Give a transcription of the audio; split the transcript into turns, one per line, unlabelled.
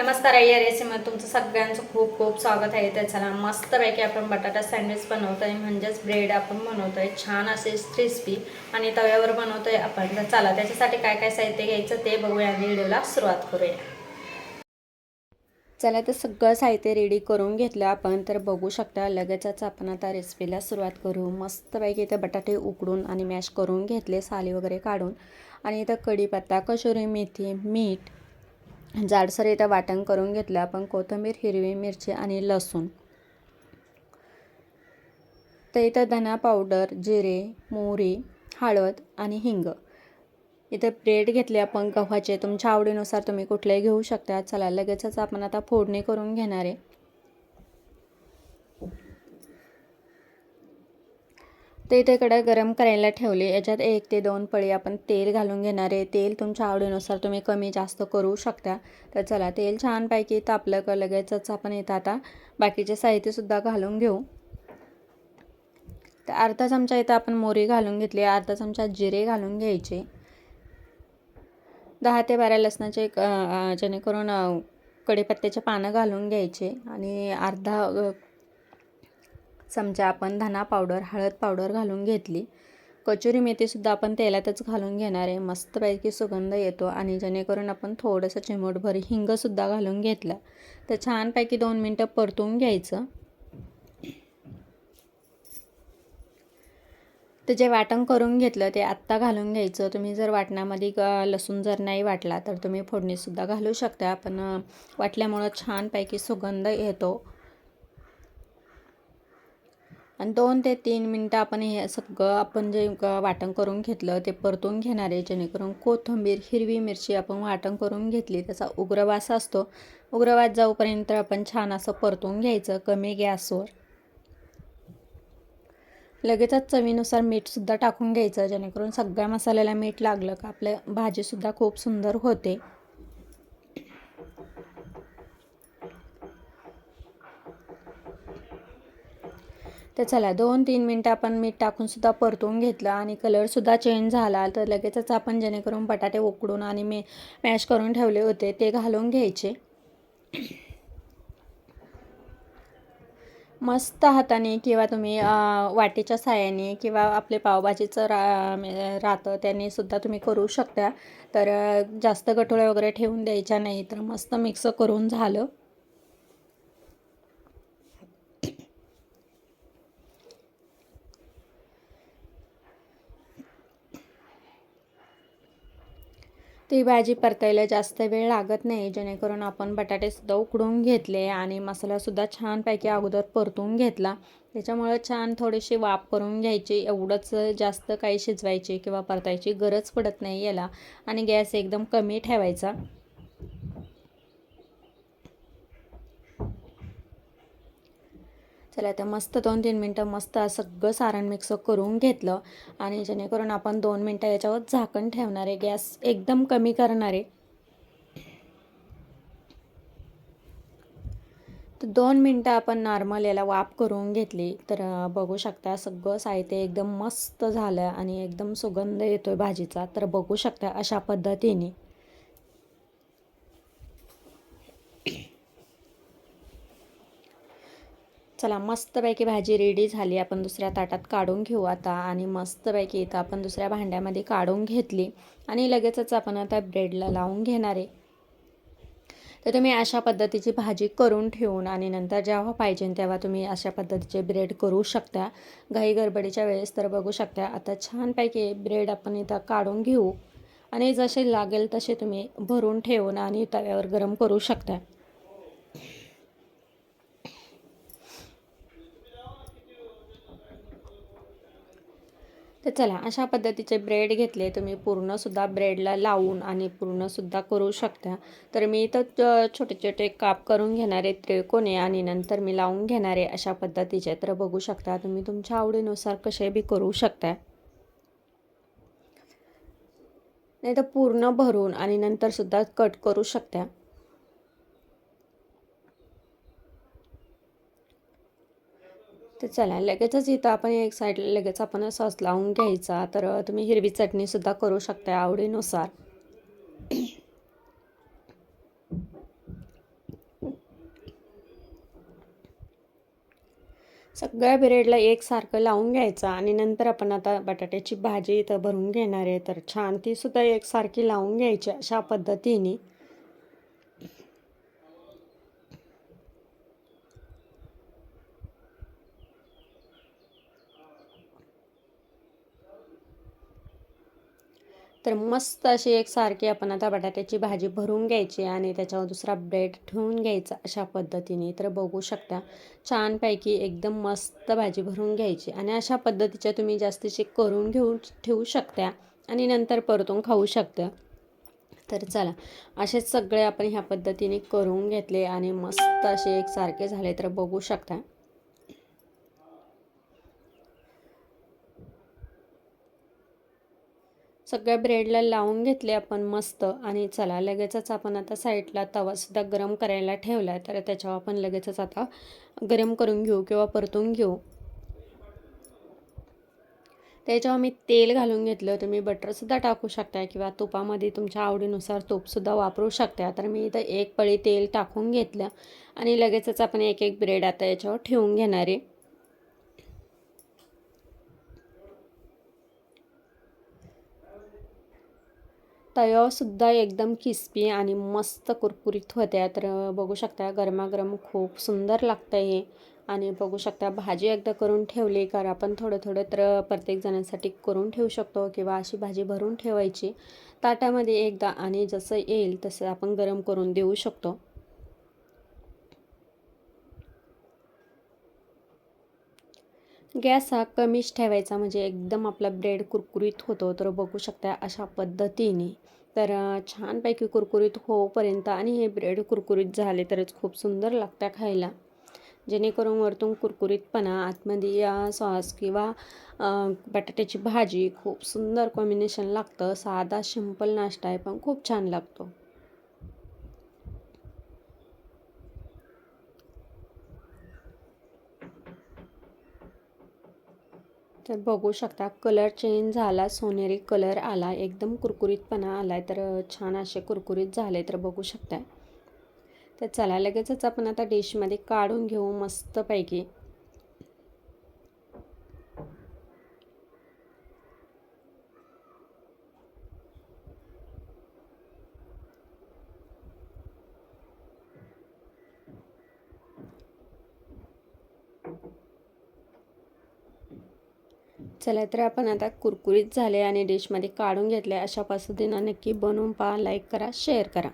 नमस्कार आई या रेसिपीमध्ये तुमचं सगळ्यांचं खूप खूप स्वागत आहे. तर चला मस्तपैकी आपण बटाटा सँडविच बनवतो आहे म्हणजेच ब्रेड आपण बनवतो आहे छान असे क्रिस्पी आणि तव्यावर बनवतो आहे आपण. तर चला त्याच्यासाठी काय काय साहित्य घ्यायचं ते बघूया आणि व्हिडिओला सुरुवात करूया. चला तर सगळं साहित्य रेडी करून घेतलं आपण. तर बघू शकता लगेचच आपण आता रेसिपीला सुरुवात करू. मस्तपैकी इथे बटाटे उकडून आणि मॅश करून घेतले साली वगैरे काढून. आणि इथं कढीपत्ता कशोरी मेथी मीठ जाडसर इथं वाटण करून घेतलं आपण कोथिंबीर हिरवी मिरची आणि लसूण. तर इथं धना पावडर जिरे मोहरी हळद आणि हिंग. इथं ब्रेड घेतले आपण गव्हाचे. तुमच्या आवडीनुसार तुम्ही कुठलेही घेऊ शकता. चला लगेचच आपण आता फोडणी करून घेणार आहे. ते इथे इकडे गरम करायला ठेवले. याच्यात एक ते दोन पळी आपण तेल घालून घेणार आहे. तेल तुमच्या आवडीनुसार तुम्ही कमी जास्त करू शकता. तर चला तेल छानपैकी तापलं का लगेचच आपण इथं आता बाकीचे साहित्यसुद्धा घालून घेऊ. तर अर्धा चमचा इथं आपण मोरी घालून घेतली. अर्धा चमचा जिरे घालून घ्यायचे. दहा ते बारा लसणाचे जेणेकरून कडीपत्त्याचे पानं घालून घ्यायचे. आणि अर्धा चमचा आपण धना पावडर हळद पावडर घालून घेतली. कचोरी मेथीसुद्धा आपण तेलातच घालून घेणार आहे. मस्तपैकी सुगंध येतो आणि जेणेकरून आपण थोडंसं चिमूटभर हिंगसुद्धा घालून घेतलं. तर छानपैकी दोन मिनटं परतून घ्यायचं. तर जे वाटण करून घेतलं ते आत्ता घालून घ्यायचं. तुम्ही जर वाटणामध्ये लसूण जर नाही वाटला तर तुम्ही फोडणीसुद्धा घालू शकता. पण वाटल्यामुळं छानपैकी सुगंध येतो. आणि दोन ते तीन मिनटं आपण हे सगळं आपण जे वाटण करून घेतलं ते परतून घेणार आहे. जेणेकरून कोथिंबीर हिरवी मिरची आपण वाटण करून घेतली त्याचा उग्रवास असतो. उग्रवास जाऊपर्यंत आपण छान असं परतून घ्यायचं कमी गॅसवर. लगेचच चवीनुसार मीठसुद्धा टाकून घ्यायचं जेणेकरून सगळ्या मसाल्याला मीठ लागलं का आपल्या भाजीसुद्धा खूप सुंदर होते. तर चला दोन तीन मिनटं आपण मीठ टाकूनसुद्धा परतून घेतलं आणि कलरसुद्धा चेंज झाला. तर लगेचच आपण जेणेकरून बटाटे उकडून आणि मे मॅश करून ठेवले होते ते घालून घ्यायचे. मस्त हाताने किंवा तुम्ही वाटेच्या साह्याने किंवा आपले पावभाजीचं रा राहतं त्याने सुद्धा तुम्ही करू शकता. तर जास्त गठोळ्या वगैरे ठेवून द्यायच्या नाही तर मस्त मिक्स करून झालं. ती भाजी परतायला जास्त वेळ लागत नाही जेणेकरून आपण बटाटेसुद्धा उकडून घेतले आणि मसालासुद्धा छानपैकी अगोदर परतून घेतला. त्याच्यामुळं छान थोडीशी वाफ करून घ्यायची एवढंच जास्त काही शिजवायची किंवा परतायची गरज पडत नाही याला. आणि गॅस एकदम कमी ठेवायचा. चला तर मस्त दोन तीन मिनटं मस्त सगळं सारण मिक्स करून घेतलं. आणि जेणेकरून आपण दोन मिनटं याच्यावर झाकण ठेवणार आहे. गॅस एकदम कमी करणार आहे. तर दोन मिनटं आपण नॉर्मल याला वाफ करून घेतली. तर बघू शकता सगळं साहित्य एकदम मस्त झालं आणि एकदम सुगंध येतो आहे भाजीचा. तर बघू शकता अशा पद्धतीने. चला मस्तपैकी भाजी रेडी झाली. आपण दुसऱ्या ताटात काढून घेऊ आता. आणि मस्तपैकी इथं आपण दुसऱ्या भांड्यामध्ये काढून घेतली. आणि लगेचच आपण आता ब्रेडला लावून घेणार आहे. तर तुम्ही अशा पद्धतीची भाजी करून ठेवून आणि नंतर जेव्हा पाहिजे तेव्हा तुम्ही अशा पद्धतीचे ब्रेड करू शकता. घाई गडबडीच्या वेळेस तर बघू शकता. आता छानपैकी ब्रेड आपण इथं काढून घेऊ. आणि जसे लागेल तसे तुम्ही भरून ठेवून आणि तव्यावर गरम करू शकता. तर चला अशा पद्धतीचे ब्रेड घेतले. तुम्ही पूर्णसुद्धा ब्रेडला लावून आणि पूर्णसुद्धा करू शकता. तर मी इथं छोटे छोटे काप करून घेणारे त्रिकोणे आणि नंतर मी लावून घेणारे अशा पद्धतीचे. तर बघू शकता तुम्ही तुमच्या आवडीनुसार कसे बी करू शकता. नाही तर पूर्ण भरून आणि नंतरसुद्धा कट करू शकता. तर चला लगेचच इथं आपण एक साईडला लगेच आपण सॉस लावून घ्यायचा. तर तुम्ही हिरवी चटणीसुद्धा करू शकता आवडीनुसार. सगळ्या ब्रेडला एकसारखं लावून घ्यायचं आणि नंतर आपण आता बटाट्याची भाजी इथं भरून घेणार आहे. तर छान तीसुद्धा एकसारखी लावून घ्यायची अशा पद्धतीने. तर मस्त अशी एकसारखी आपण आता बटाट्याची भाजी भरून घ्यायची आणि त्याच्यावर दुसरा ब्रेड ठेवून घ्यायचा अशा पद्धतीने. तर बघू शकता छानपैकी एकदम मस्त भाजी भरून घ्यायची आणि अशा पद्धतीच्या तुम्ही जास्तीशी करून घेऊ ठेवू शकता आणि नंतर परतून खाऊ शकता. तर चला असेच सगळे आपण ह्या पद्धतीने करून घेतले आणि मस्त असे एकसारखे झाले. तर बघू शकता सगळ्या ब्रेडला लावून घेतले आपण मस्त. आणि चला लगेचच आपण आता साईडला तवासुद्धा गरम करायला ठेवला आहे तर त्याच्यावर आपण लगेचच आता गरम करून घेऊ किंवा परतून घेऊ. त्याच्यावर मी तेल घालून घेतलं. तुम्ही बटरसुद्धा टाकू शकता किंवा तुपामध्ये तुमच्या आवडीनुसार तूपसुद्धा वापरू शकता तर मी इथं एक पळी तेल टाकून घेतलं. आणि लगेचच आपण एक एक ब्रेड आता याच्यावर ठेवून घेणार आहे. तव्यावरसुद्धा एकदम क्रिस्पी आणि मस्त कुरकुरीत होत्या. तर बघू शकता गरमागरम खूप सुंदर लागतं हे. आणि बघू शकता भाजी एकदा करून ठेवली कारण आपण थोडं थोडं तर प्रत्येक जणांसाठी करून ठेवू शकतो किंवा अशी भाजी भरून ठेवायची. ताटामध्ये एकदा आणि जसं येईल तसं आपण गरम करून देऊ शकतो. गॅस हा कमीच ठेवायचा म्हणजे एकदम आपला ब्रेड कुरकुरीत होतो तर बघू शकता अशा पद्धतीने. तर छानपैकी कुरकुरीत होऊपर्यंत आणि हे ब्रेड कुरकुरीत झाले तरच खूप सुंदर लागतं खायला. जेणेकरून वरतून कुरकुरीतपणा आतमध्ये या सॉस किंवा बटाट्याची भाजी खूप सुंदर कॉम्बिनेशन लागतं. साधा सिंपल नाश्ता आहे पण खूप छान लागतो. तर बघू शकता कलर चेंज झाला सोनेरी कलर आला एकदम कुरकुरीतपणा आला आहे तर छान असे कुरकुरीत झाले तर बघू शकता तर चला लगेचच आपण आता डिशमध्ये काढून घेऊ मस्तपैकी. चला तर आपण आता कुरकुरीत झाले आणि डिशमध्ये काढून घेतले. अशा पद्धतीनं नक्की बनवून पहा लाईक करा शेअर करा.